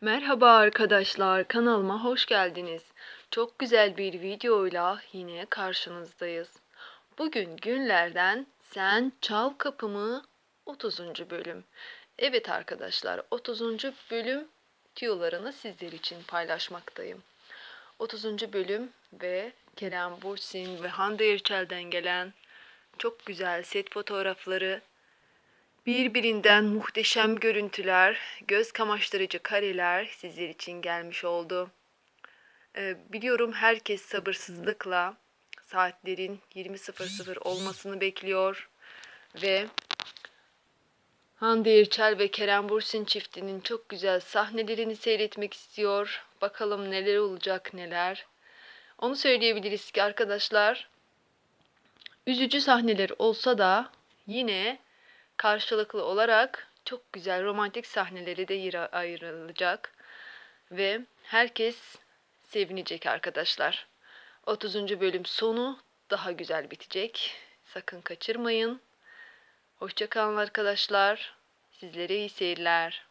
Merhaba arkadaşlar, kanalıma hoş geldiniz. Çok güzel bir videoyla yine karşınızdayız. Bugün günlerden Sen Çal Kapımı 30. bölüm. Evet arkadaşlar, 30. bölüm tüyolarını sizler için paylaşmaktayım. 30. bölüm ve Kerem Bursin ve Hande Erçel'den gelen çok güzel set fotoğrafları Birbirinden muhteşem görüntüler, göz kamaştırıcı kareler sizler için gelmiş oldu. Ee, biliyorum herkes sabırsızlıkla saatlerin 20.00 olmasını bekliyor ve Hande Erçel ve Kerem Bursin çiftinin çok güzel sahnelerini seyretmek istiyor. Bakalım neler olacak neler. Onu söyleyebiliriz ki arkadaşlar üzücü sahneler olsa da yine karşılıklı olarak çok güzel romantik sahneleri de ayrılacak ve herkes sevinecek arkadaşlar. 30. bölüm sonu daha güzel bitecek. Sakın kaçırmayın. Hoşçakalın arkadaşlar. Sizlere iyi seyirler.